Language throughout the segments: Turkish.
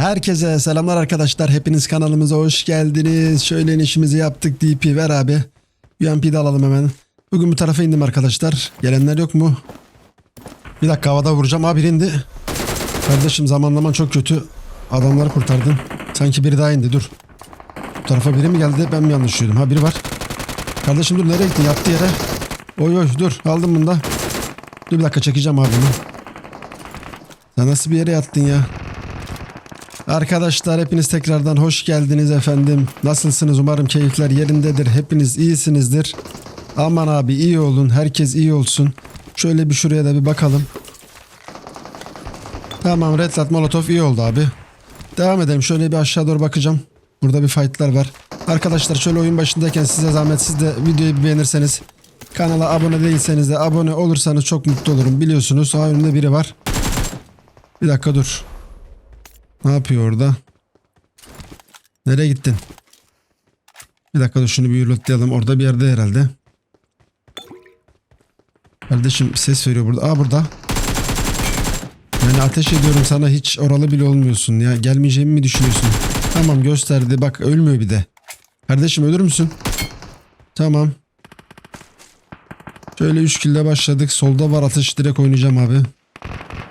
Herkese selamlar arkadaşlar. Hepiniz kanalımıza hoş geldiniz. Şöyle inişimizi yaptık. DP ver abi. UMP'de alalım hemen. Bugün bu tarafa indim arkadaşlar. Gelenler yok mu? Bir dakika havada vuracağım. Abi indi. Kardeşim zamanlaman çok kötü. Adamları kurtardın. Sanki biri daha indi dur. Bu tarafa biri mi geldi? Ben mi yanlış duydum? Ha biri var. Kardeşim dur nereye gittin? Yattı yere. Oy oy dur aldım bunu da. Dur bir dakika çekeceğim abi bunu. Sen nasıl bir yere yattın ya? Arkadaşlar hepiniz tekrardan hoş geldiniz efendim. Nasılsınız? Umarım keyifler yerindedir. Hepiniz iyisinizdir. Aman abi iyi olun. Herkes iyi olsun. Şöyle bir şuraya da bir bakalım. Tamam Red Dot Molotov iyi oldu abi. Devam edelim. Şöyle bir aşağı doğru bakacağım. Burada bir fightlar var. Arkadaşlar şöyle oyun başındayken size zahmet siz de videoyu beğenirseniz. Kanala abone değilseniz de abone olursanız çok mutlu olurum. Biliyorsunuz sağ önümde biri var. Bir dakika dur. Ne yapıyor orada? Nereye gittin? Bir dakika dur şunu bir yürütleyelim. Orada bir yerde herhalde. Kardeşim ses veriyor burada. Aa burada. Yani ateş ediyorum sana hiç oralı bile olmuyorsun ya. Gelmeyeceğimi mi düşünüyorsun? Tamam gösterdi. Bak ölmüyor bir de. Kardeşim ölür müsün? Tamam. Şöyle 3 kilde başladık. Solda var atış direkt oynayacağım abi.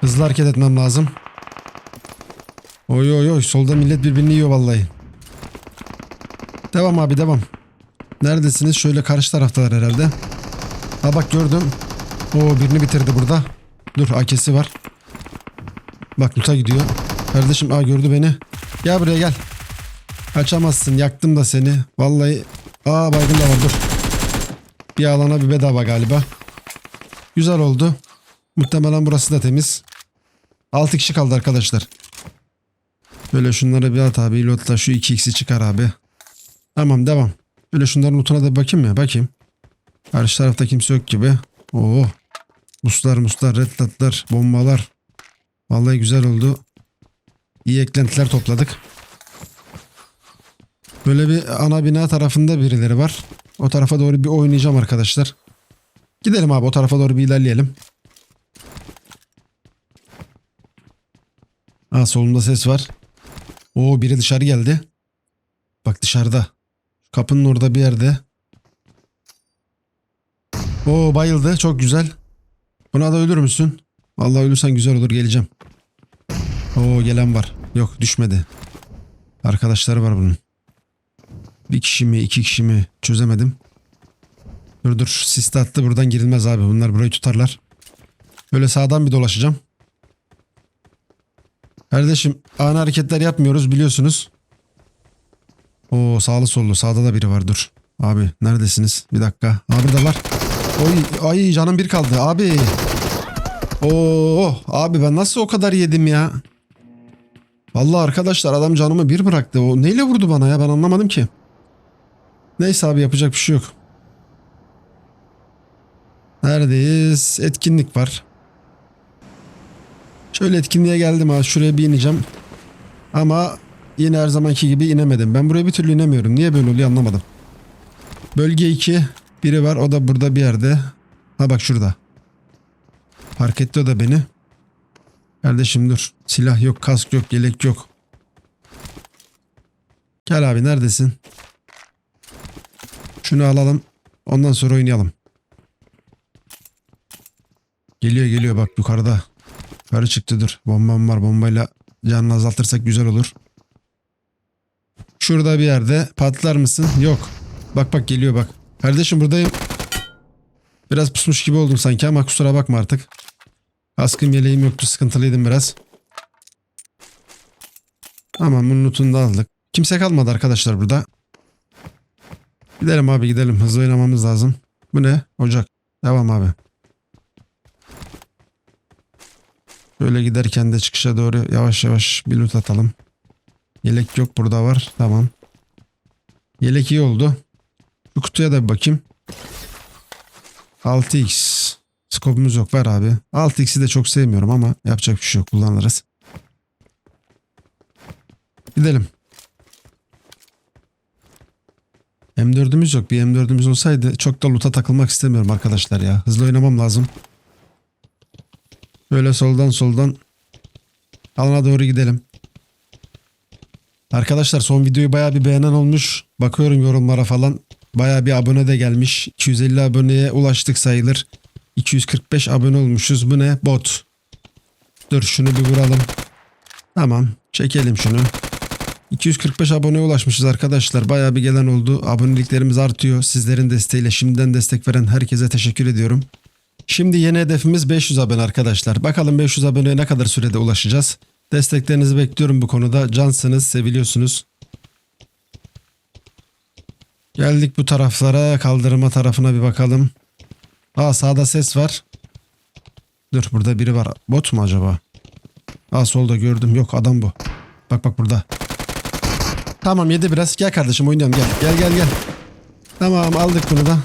Hızlı hareket etmem lazım. Oy oy oy solda millet birbirini yiyor vallahi. Devam abi devam. Neredesiniz? Şöyle karşı taraftalar herhalde. Ha bak gördüm. Oo birini bitirdi burada. Dur AK'si var. Bak Nuta gidiyor. Kardeşim aa gördü beni. Gel buraya gel. Kaçamazsın yaktım da seni. Vallahi aa baygın da var dur. Bir alana bir bedava galiba. Güzel oldu. Muhtemelen burası da temiz. 6 kişi kaldı arkadaşlar. Böyle şunlara bir at abi. Lotla şu 2x'i çıkar abi. Tamam devam. Böyle şunların lootuna da bakayım mı? Bakayım. Karşı tarafta kimse yok gibi. Oo. Muslar muslar, red dotlar, bombalar. Vallahi güzel oldu. İyi eklentiler topladık. Böyle bir ana bina tarafında birileri var. O tarafa doğru bir oynayacağım arkadaşlar. Gidelim abi o tarafa doğru bir ilerleyelim. Aa solumda ses var. Oo biri dışarı geldi. Bak dışarıda. Kapının orada bir yerde. Oo bayıldı. Çok güzel. Buna da ölür müsün? Vallahi ölürsen güzel olur geleceğim. Oo gelen var. Yok düşmedi. Arkadaşları var bunun. Bir kişi mi iki kişi mi çözemedim. Dur dur siste attı buradan girilmez abi. Bunlar burayı tutarlar. Böyle sağdan bir dolaşacağım. Kardeşim ani hareketler yapmıyoruz biliyorsunuz. Oo sağlı sollu sağda da biri var dur. Abi neredesiniz? Bir dakika. Abi buradalar. Oy ay canım bir kaldı abi. Oo abi ben nasıl o kadar yedim ya? Vallahi arkadaşlar adam canımı bir bıraktı. O neyle vurdu bana ya ben anlamadım ki. Neyse abi yapacak bir şey yok. Neredeyiz? Etkinlik var. Şöyle etkinliğe geldim ha. Şuraya bir ineceğim. Ama yine her zamanki gibi inemedim. Ben buraya bir türlü inemiyorum. Niye böyle oluyor anlamadım. Bölge 2. Biri var. O da burada bir yerde. Ha bak şurada. Fark etti o da beni. Kardeşim dur. Silah yok, kask yok, yelek yok. Gel abi neredesin? Şunu alalım. Ondan sonra oynayalım. Geliyor geliyor bak yukarıda. Yukarı çıktı dur. Bombam var. Bombayla canını azaltırsak güzel olur. Şurada bir yerde. Patlar mısın? Yok. Bak bak geliyor bak. Kardeşim buradayım. Biraz pusmuş gibi oldum sanki ama kusura bakma artık. Kaskım yeleğim yoktu. Sıkıntılıydım biraz. Tamam bunun lootunu da aldık. Kimse kalmadı arkadaşlar burada. Gidelim abi gidelim. Hızlı oynamamız lazım. Bu ne? Ocak. Devam abi. Böyle giderken de çıkışa doğru yavaş yavaş bir loot atalım. Yelek yok burada var. Tamam. Yelek iyi oldu. Şu kutuya da bir bakayım. 6x. Skopumuz yok ver abi. 6x'i de çok sevmiyorum ama yapacak bir şey yok kullanırız. Gidelim. M4'ümüz yok. Bir M4'ümüz olsaydı çok da loot'a takılmak istemiyorum arkadaşlar ya. Hızlı oynamam lazım. Böyle soldan soldan alana doğru gidelim. Arkadaşlar son videoyu baya bir beğenen olmuş. Bakıyorum yorumlara falan. Baya bir abone de gelmiş. 250 aboneye ulaştık sayılır. 245 abone olmuşuz. Bu ne? Bot. Dur şunu bir vuralım. Tamam. Çekelim şunu. 245 aboneye ulaşmışız arkadaşlar. Baya bir gelen oldu. Aboneliklerimiz artıyor. Sizlerin desteğiyle şimdiden destek veren herkese teşekkür ediyorum. Şimdi yeni hedefimiz 500 abone arkadaşlar. Bakalım 500 aboneye ne kadar sürede ulaşacağız. Desteklerinizi bekliyorum bu konuda. Cansınız, seviliyorsunuz. Geldik bu taraflara. Kaldırma tarafına bir bakalım. Aa sağda ses var. Dur burada biri var. Bot mu acaba? Aa solda gördüm. Yok adam bu. Bak bak burada. Tamam yedi biraz. Gel kardeşim oynayalım gel. Gel gel gel. Tamam aldık bunu da.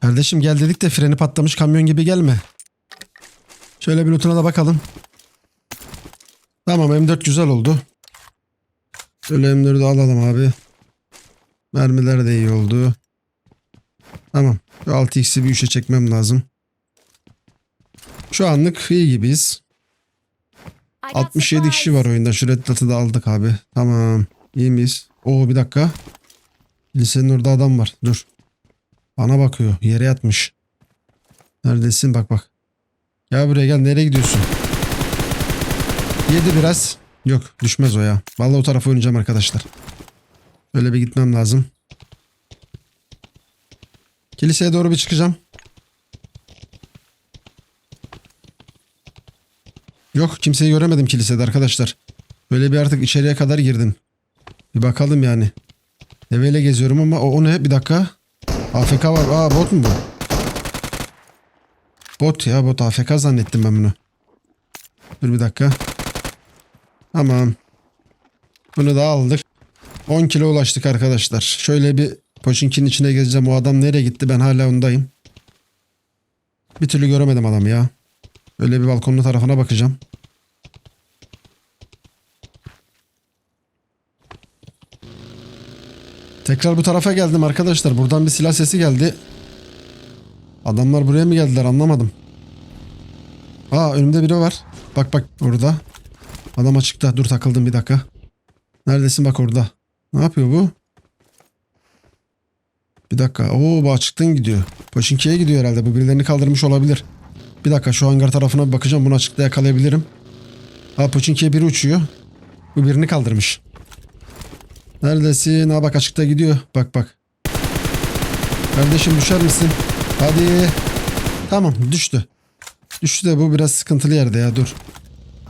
Kardeşim gel dedik de freni patlamış kamyon gibi gelme. Şöyle bir lootuna da bakalım. Tamam M4 güzel oldu. Şöyle M4'ü alalım abi. Mermiler de iyi oldu. Tamam. Şu 6x'i bir 3'e çekmem lazım. Şu anlık iyi gibiyiz. I got 67 kişi var oyunda. Şu red da aldık abi. Tamam. İyi miyiz? Oo bir dakika. Lisenin orada adam var. Dur. Bana bakıyor. Yere yatmış. Neredesin? Bak bak. Gel buraya gel. Nereye gidiyorsun? Yedi biraz. Yok düşmez o ya. Vallahi o tarafa oynayacağım arkadaşlar. Öyle bir gitmem lazım. Kiliseye doğru bir çıkacağım. Yok kimseyi göremedim kilisede arkadaşlar. Böyle bir artık içeriye kadar girdim. Bir bakalım yani. Deveyle geziyorum ama o, o ne? Bir dakika. AFK var. Aa bot mu bu? Bot ya bot AFK zannettim ben bunu. Dur bir dakika. Tamam. Bunu da aldık. 10 kilo ulaştık arkadaşlar. Şöyle bir poşinkin içine gezeceğim. O adam nereye gitti? Ben hala ondayım. Bir türlü göremedim adamı ya. Öyle bir balkonlu tarafına bakacağım. Tekrar bu tarafa geldim arkadaşlar. Buradan bir silah sesi geldi. Adamlar buraya mı geldiler anlamadım. Aa önümde biri var. Bak bak orada. Adam açıkta. Dur takıldım bir dakika. Neredesin bak orada. Ne yapıyor bu? Bir dakika. Oo bu açıktan gidiyor. Poşinki'ye gidiyor herhalde. Bu birilerini kaldırmış olabilir. Bir dakika şu hangar tarafına bir bakacağım. Bunu açıkta yakalayabilirim. Ha Poçinki'ye biri uçuyor. Bu birini kaldırmış. Neredesin? Ha bak açıkta gidiyor. Bak bak. Kardeşim düşer misin? Hadi. Tamam düştü. Düştü de bu biraz sıkıntılı yerde ya dur.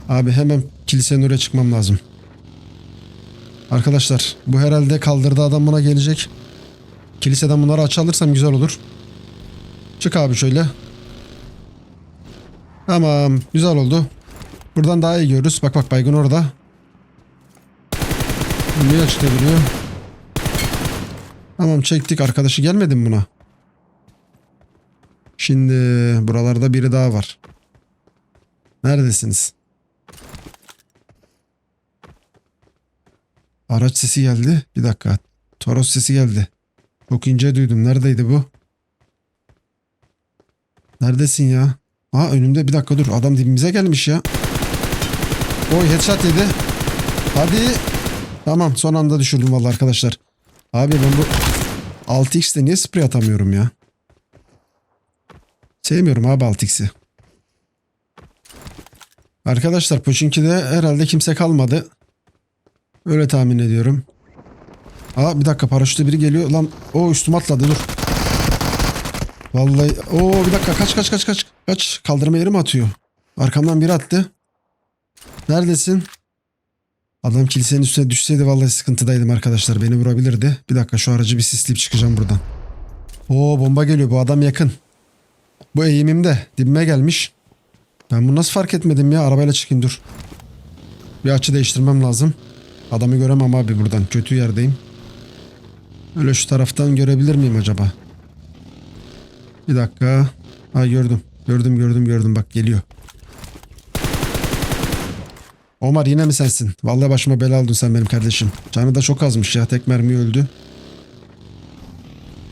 Abi hemen kilisenin oraya çıkmam lazım. Arkadaşlar bu herhalde kaldırdı adam buna gelecek. Kiliseden bunları aç alırsam güzel olur. Çık abi şöyle. Tamam güzel oldu. Buradan daha iyi görürüz. Bak bak baygın orada. Niye açıkta duruyor? Tamam çektik arkadaşı gelmedi mi buna? Şimdi buralarda biri daha var. Neredesiniz? Araç sesi geldi. Bir dakika. Toros sesi geldi. Çok ince duydum. Neredeydi bu? Neredesin ya? Aa önümde bir dakika dur. Adam dibimize gelmiş ya. Oy headshot yedi. Hadi. Tamam son anda düşürdüm vallahi arkadaşlar. Abi ben bu 6x'te niye sprey atamıyorum ya? Sevmiyorum abi 6x'i. Arkadaşlar Pochinki'de herhalde kimse kalmadı. Öyle tahmin ediyorum. Aa bir dakika paraşütle biri geliyor. Lan o üstüme atladı dur. Vallahi o bir dakika kaç kaç kaç kaç kaç kaldırma yeri mi atıyor? Arkamdan biri attı. Neredesin? Adam kilisenin üstüne düşseydi vallahi sıkıntıdaydım arkadaşlar. Beni vurabilirdi. Bir dakika şu aracı bir sisleyip çıkacağım buradan. Oo bomba geliyor. Bu adam yakın. Bu eğimimde. Dibime gelmiş. Ben bunu nasıl fark etmedim ya? Arabayla çıkayım dur. Bir açı değiştirmem lazım. Adamı göremem abi buradan. Kötü yerdeyim. Öyle şu taraftan görebilir miyim acaba? Bir dakika. Ha gördüm. Gördüm gördüm gördüm bak geliyor. Omar yine mi sensin? Vallahi başıma bela oldun sen benim kardeşim. Canı da çok azmış ya. Tek mermi öldü.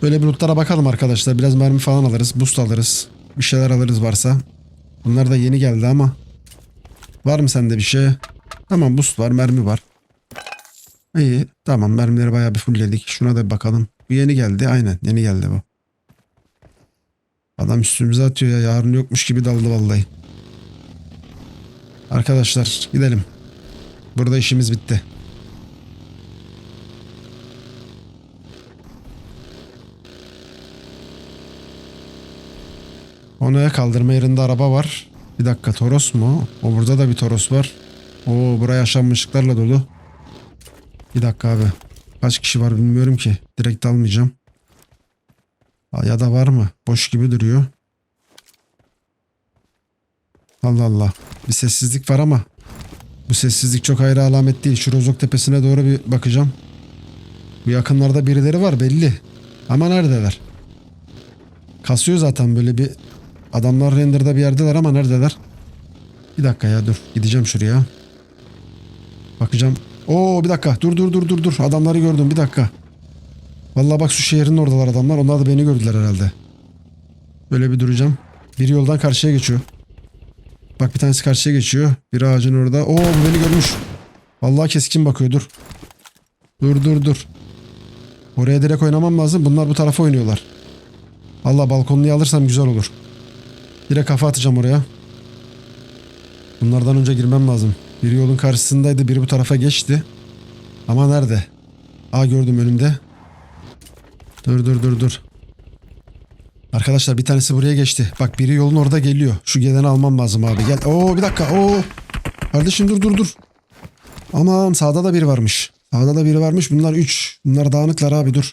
Böyle bir lootlara bakalım arkadaşlar. Biraz mermi falan alırız. Boost alırız. Bir şeyler alırız varsa. Bunlar da yeni geldi ama. Var mı sende bir şey? Tamam boost var mermi var. İyi tamam mermileri bayağı bir fullledik. Şuna da bir bakalım. Bu yeni geldi aynen yeni geldi bu. Adam üstümüze atıyor ya yarın yokmuş gibi daldı vallahi. Arkadaşlar gidelim. Burada işimiz bitti. Ona kaldırma yerinde araba var. Bir dakika Toros mu? O burada da bir Toros var. Oo buraya yaşanmışlıklarla dolu. Bir dakika abi. Kaç kişi var bilmiyorum ki. Direkt almayacağım. Ya da var mı? Boş gibi duruyor. Allah Allah. Bir sessizlik var ama. Bu sessizlik çok ayrı alamet değil. Şu Rozok tepesine doğru bir bakacağım. Bu yakınlarda birileri var belli. Ama neredeler? Kasıyor zaten böyle bir adamlar renderda bir yerdeler ama neredeler? Bir dakika ya dur. Gideceğim şuraya. Bakacağım. Oo bir dakika. Dur dur dur dur dur. Adamları gördüm bir dakika. Vallahi bak şu şehrin oradalar adamlar. Onlar da beni gördüler herhalde. Böyle bir duracağım. Bir yoldan karşıya geçiyor. Bak bir tanesi karşıya geçiyor. Bir ağacın orada. Oo bu beni görmüş. Vallahi keskin bakıyor dur. Dur dur dur. Oraya direkt oynamam lazım. Bunlar bu tarafa oynuyorlar. Allah balkonluyu alırsam güzel olur. Direkt kafa atacağım oraya. Bunlardan önce girmem lazım. Biri yolun karşısındaydı. Biri bu tarafa geçti. Ama nerede? Aa gördüm önümde. Dur dur dur dur. Arkadaşlar bir tanesi buraya geçti. Bak biri yolun orada geliyor. Şu geleni almam lazım abi. Gel. Oo bir dakika. Oo. Kardeşim dur dur dur. Aman sağda da biri varmış. Sağda da biri varmış. Bunlar 3. Bunlar dağınıklar abi dur.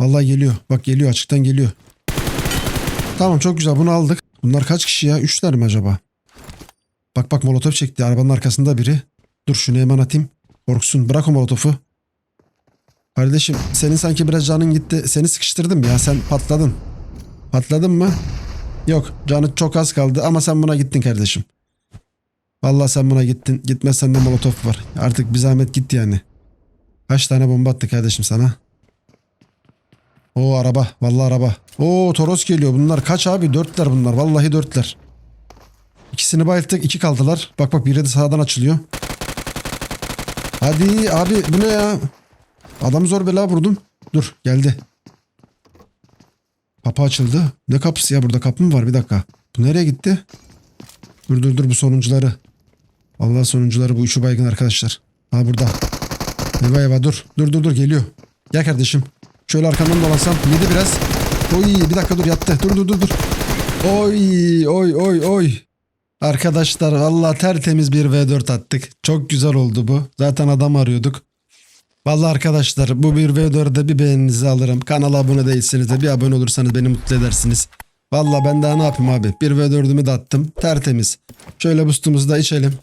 Vallahi geliyor. Bak geliyor açıktan geliyor. Tamam çok güzel bunu aldık. Bunlar kaç kişi ya? Üçler mi acaba? Bak bak molotof çekti. Arabanın arkasında biri. Dur şunu hemen atayım. Korksun. Bırak o molotofu. Kardeşim senin sanki biraz canın gitti. Seni sıkıştırdım ya. Sen patladın. Patladın mı? Yok. Canı çok az kaldı ama sen buna gittin kardeşim. Vallahi sen buna gittin. Gitmezsen de molotof var. Artık bir zahmet git yani. Kaç tane bomba attı kardeşim sana? O araba. Vallahi araba. Oo Toros geliyor. Bunlar kaç abi? Dörtler bunlar. Vallahi dörtler. İkisini bayılttık. iki kaldılar. Bak bak biri de sağdan açılıyor. Hadi abi bu ne ya? Adamı zor bela vurdum. Dur geldi. Kapı açıldı. Ne kapısı ya burada kapı mı var? Bir dakika. Bu nereye gitti? Dur dur dur bu sonuncuları. Allah sonuncuları bu üçü baygın arkadaşlar. Ha burada. Eyvah eyvah dur. Dur dur dur geliyor. Gel kardeşim. Şöyle arkamdan dolansam. Yedi biraz. Oy bir dakika dur yattı. Dur dur dur dur. Oy oy oy oy. Arkadaşlar valla tertemiz bir V4 attık. Çok güzel oldu bu. Zaten adam arıyorduk. Valla arkadaşlar bu bir V4'de bir beğeninizi alırım. Kanala abone değilseniz de bir abone olursanız beni mutlu edersiniz. Valla ben daha ne yapayım abi. Bir V4'ümü de attım. Tertemiz. Şöyle boostumuzu da içelim.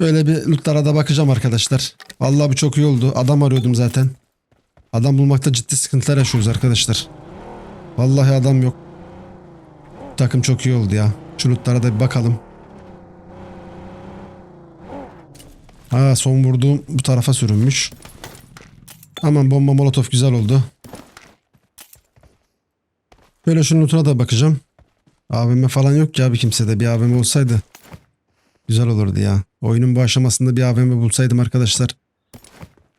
Şöyle bir lootlara da bakacağım arkadaşlar. Valla bu çok iyi oldu. Adam arıyordum zaten. Adam bulmakta ciddi sıkıntılar yaşıyoruz arkadaşlar. Vallahi adam yok. Bu takım çok iyi oldu ya. Şu lootlara da bir bakalım. Ha son vurduğum bu tarafa sürünmüş. Aman bomba molotof güzel oldu. Böyle şunun lootuna da bakacağım. AVM falan yok ki abi kimsede. Bir AVM olsaydı güzel olurdu ya. Oyunun bu aşamasında bir AVM bulsaydım arkadaşlar.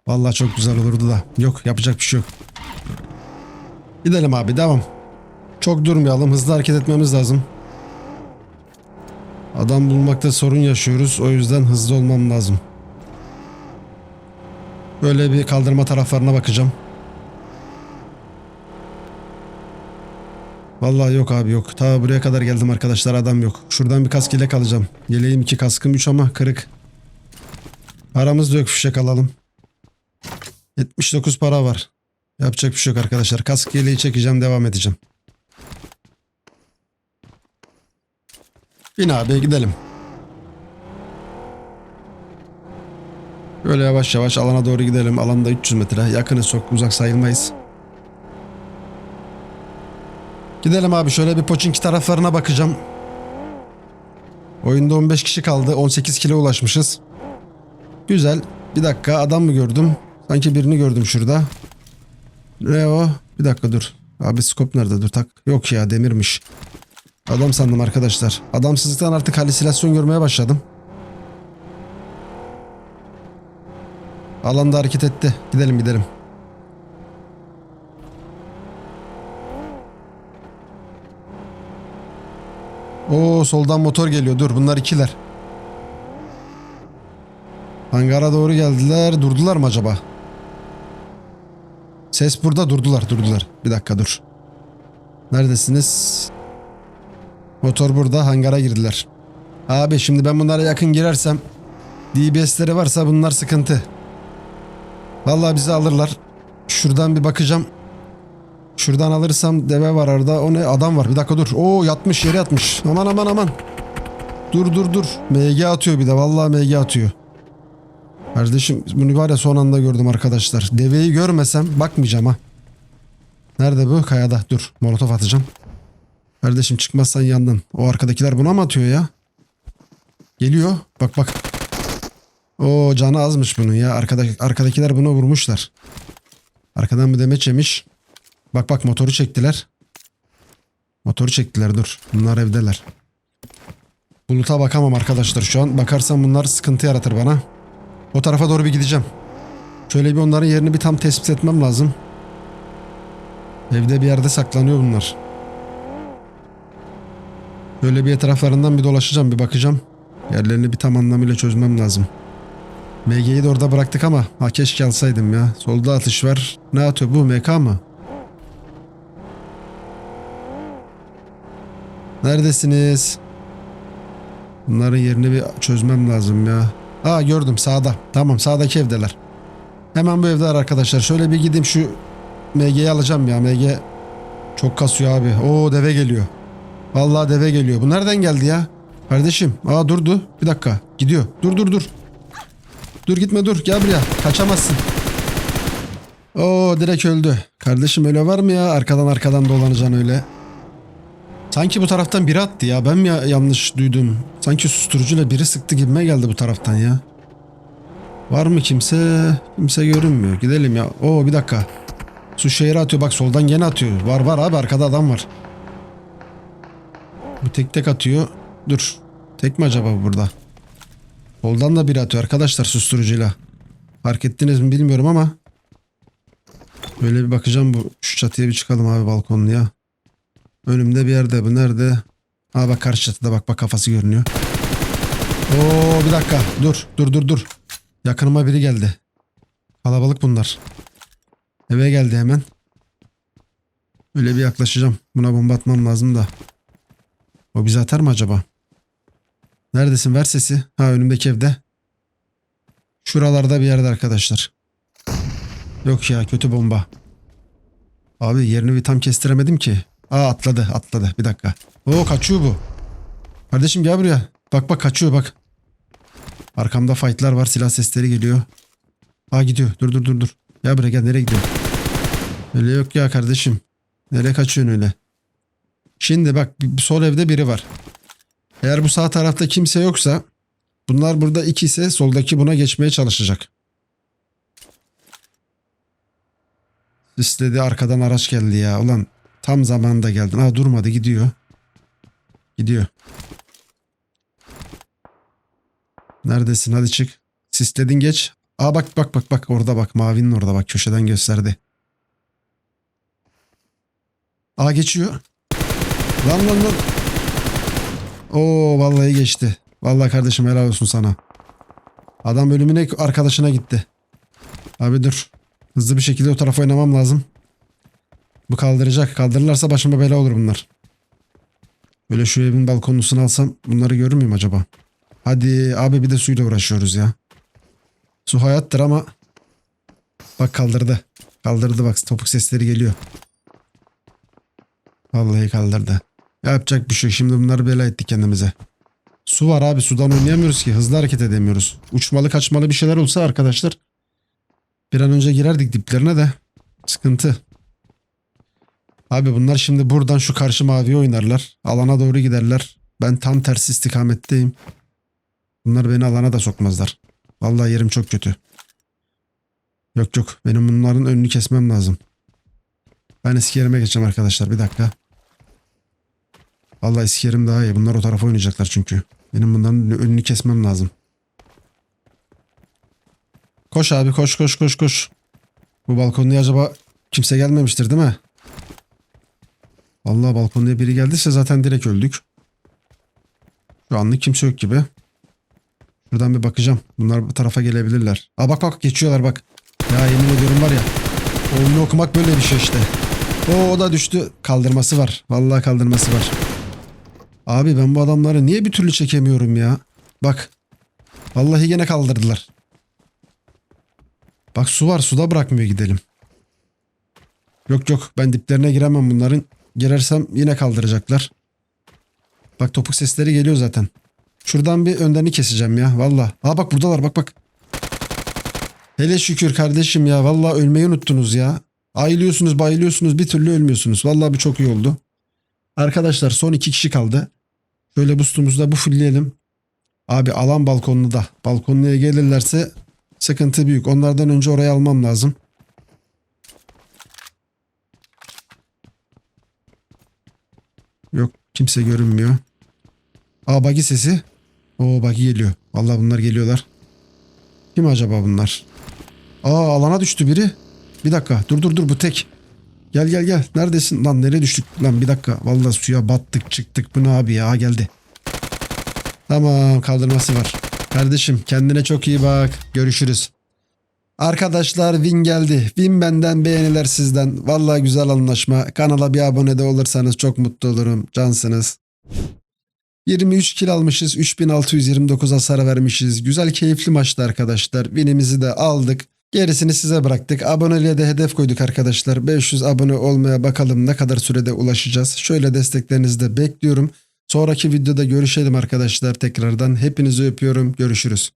Vallahi çok güzel olurdu da. Yok yapacak bir şey yok. Gidelim abi devam. Çok durmayalım. Hızlı hareket etmemiz lazım. Adam bulmakta sorun yaşıyoruz. O yüzden hızlı olmam lazım. Böyle bir kaldırma taraflarına bakacağım. Vallahi yok abi yok. Ta buraya kadar geldim arkadaşlar adam yok. Şuradan bir kask yelek alacağım. Yeleğim iki kaskım üç ama kırık. Paramız da yok fişek alalım. 79 para var. Yapacak bir şey yok arkadaşlar. Kask yeleği çekeceğim devam edeceğim. Bin abi gidelim. Böyle yavaş yavaş alana doğru gidelim. Alanda 300 metre. Yakınız çok uzak sayılmayız. Gidelim abi şöyle bir Poçinki taraflarına bakacağım. Oyunda 15 kişi kaldı. 18 kilo ulaşmışız. Güzel. Bir dakika adam mı gördüm? Sanki birini gördüm şurada. Ne o? Bir dakika dur. Abi skop nerede? Dur tak. Yok ya demirmiş. Adam sandım arkadaşlar. Adamsızlıktan artık halüsinasyon görmeye başladım. Alanda hareket etti. Gidelim gidelim. Oo soldan motor geliyor. Dur bunlar ikiler. Hangara doğru geldiler. Durdular mı acaba? Ses burada durdular durdular. Bir dakika dur. Neredesiniz? Motor burada hangara girdiler. Abi şimdi ben bunlara yakın girersem DBS'leri varsa bunlar sıkıntı. Vallahi bizi alırlar. Şuradan bir bakacağım. Şuradan alırsam deve var arada. O ne? Adam var. Bir dakika dur. Oo yatmış yere yatmış. Aman aman aman. Dur dur dur. MG atıyor bir de. Vallahi MG atıyor. Kardeşim bunu var ya son anda gördüm arkadaşlar. Deveyi görmesem bakmayacağım ha. Nerede bu? Kayada. Dur. Molotof atacağım. Kardeşim çıkmazsan yandın. O arkadakiler buna mı atıyor ya? Geliyor. Bak bak. O canı azmış bunun ya. Arkada, arkadakiler buna vurmuşlar. Arkadan bir demeç yemiş. Bak bak motoru çektiler. Motoru çektiler dur. Bunlar evdeler. Buluta bakamam arkadaşlar şu an. Bakarsam bunlar sıkıntı yaratır bana. O tarafa doğru bir gideceğim. Şöyle bir onların yerini bir tam tespit etmem lazım. Evde bir yerde saklanıyor bunlar. Böyle bir etraflarından bir dolaşacağım bir bakacağım. Yerlerini bir tam anlamıyla çözmem lazım. MG'yi de orada bıraktık ama ha keşke alsaydım ya. Solda atış var. Ne atıyor bu MK mı? Neredesiniz? Bunların yerini bir çözmem lazım ya. Aa gördüm sağda. Tamam sağdaki evdeler. Hemen bu evdeler arkadaşlar. Şöyle bir gideyim şu MG'yi alacağım ya. MG çok kasıyor abi. Oo deve geliyor. Vallahi deve geliyor. Bu nereden geldi ya? Kardeşim. Aa durdu. Bir dakika. Gidiyor. Dur dur dur. Dur gitme dur. Gel buraya. Kaçamazsın. Oo direkt öldü. Kardeşim öyle var mı ya? Arkadan arkadan dolanacaksın öyle. Sanki bu taraftan biri attı ya. Ben mi ya- yanlış duydum? Sanki susturucuyla biri sıktı gibime geldi bu taraftan ya. Var mı kimse? Kimse görünmüyor. Gidelim ya. Oo bir dakika. Su şehri atıyor. Bak soldan gene atıyor. Var var abi arkada adam var. Bu tek tek atıyor. Dur. Tek mi acaba bu burada? Soldan da biri atıyor arkadaşlar susturucuyla. Fark ettiniz mi bilmiyorum ama. Böyle bir bakacağım bu. Şu çatıya bir çıkalım abi balkonluya. Önümde bir yerde bu nerede? Aa bak karşı çatıda bak bak kafası görünüyor. Oo bir dakika dur dur dur dur. Yakınıma biri geldi. Kalabalık bunlar. Eve geldi hemen. Öyle bir yaklaşacağım. Buna bomba atmam lazım da. O bizi atar mı acaba? Neredesin? Ver sesi. Ha önümdeki evde. Şuralarda bir yerde arkadaşlar. Yok ya kötü bomba. Abi yerini bir tam kestiremedim ki. Aa atladı atladı. Bir dakika. Oo kaçıyor bu. Kardeşim gel buraya. Bak bak kaçıyor bak. Arkamda fightlar var. Silah sesleri geliyor. Aa gidiyor. Dur dur dur dur. Gel buraya gel. Nereye gidiyor? Öyle yok ya kardeşim. Nereye kaçıyorsun öyle? Şimdi bak sol evde biri var. Eğer bu sağ tarafta kimse yoksa bunlar burada iki ise soldaki buna geçmeye çalışacak. İstedi arkadan araç geldi ya. Ulan tam zamanında geldin. Aa durmadı gidiyor. Gidiyor. Neredesin hadi çık. Sisledin geç. Aa bak bak bak bak orada bak mavinin orada bak köşeden gösterdi. Aa geçiyor. Lan lan lan. Oo vallahi geçti. Vallahi kardeşim helal olsun sana. Adam ölümüne arkadaşına gitti. Abi dur. Hızlı bir şekilde o tarafa oynamam lazım. Bu kaldıracak. Kaldırırlarsa başıma bela olur bunlar. Böyle şu evin balkonlusunu alsam bunları görür müyüm acaba? Hadi abi bir de suyla uğraşıyoruz ya. Su hayattır ama bak kaldırdı. Kaldırdı bak topuk sesleri geliyor. Vallahi kaldırdı. Yapacak bir şey. Şimdi bunları bela ettik kendimize. Su var abi sudan oynayamıyoruz ki. Hızlı hareket edemiyoruz. Uçmalı kaçmalı bir şeyler olsa arkadaşlar. Bir an önce girerdik diplerine de. Sıkıntı. Abi bunlar şimdi buradan şu karşı maviye oynarlar. Alana doğru giderler. Ben tam tersi istikametteyim. Bunlar beni alana da sokmazlar. Vallahi yerim çok kötü. Yok yok. Benim bunların önünü kesmem lazım. Ben eski yerime geçeceğim arkadaşlar. Bir dakika. Vallahi eski yerim daha iyi. Bunlar o tarafa oynayacaklar çünkü. Benim bunların önünü kesmem lazım. Koş abi koş koş koş koş. Bu balkonluya acaba kimse gelmemiştir değil mi? Vallahi balkonluya biri geldiyse zaten direkt öldük. Şu anlık kimse yok gibi. Şuradan bir bakacağım. Bunlar bu tarafa gelebilirler. Aa bak bak geçiyorlar bak. Ya yemin ediyorum var ya. Oyunu okumak böyle bir şey işte. O, o da düştü. Kaldırması var. Vallahi kaldırması var. Abi ben bu adamları niye bir türlü çekemiyorum ya? Bak. Vallahi gene kaldırdılar. Bak su var. Suda bırakmıyor gidelim. Yok yok ben diplerine giremem bunların. Girersem yine kaldıracaklar. Bak topuk sesleri geliyor zaten. Şuradan bir önlerini keseceğim ya valla. Aa bak buradalar bak bak. Hele şükür kardeşim ya valla ölmeyi unuttunuz ya. Ayılıyorsunuz bayılıyorsunuz bir türlü ölmüyorsunuz. Valla bu çok iyi oldu. Arkadaşlar son iki kişi kaldı. Şöyle boostumuzu bu fullleyelim. Abi alan balkonlu da. Balkonluya gelirlerse sıkıntı büyük. Onlardan önce oraya almam lazım. Yok kimse görünmüyor. Aa bagi sesi. Oo bagi geliyor. Vallahi bunlar geliyorlar. Kim acaba bunlar? Aa alana düştü biri. Bir dakika dur dur dur bu tek. Gel gel gel. Neredesin? Lan nereye düştük? Lan bir dakika. Vallahi suya battık çıktık. Bu ne abi ya geldi. Tamam kaldırması var. Kardeşim kendine çok iyi bak. Görüşürüz. Arkadaşlar Win geldi. Win benden beğeniler sizden. Vallahi güzel anlaşma. Kanala bir abone de olursanız çok mutlu olurum. Cansınız. 23 kill almışız. 3629 hasar vermişiz. Güzel keyifli maçtı arkadaşlar. Win'imizi de aldık. Gerisini size bıraktık. Aboneliğe de hedef koyduk arkadaşlar. 500 abone olmaya bakalım ne kadar sürede ulaşacağız. Şöyle desteklerinizi de bekliyorum. Sonraki videoda görüşelim arkadaşlar tekrardan. Hepinizi öpüyorum. Görüşürüz.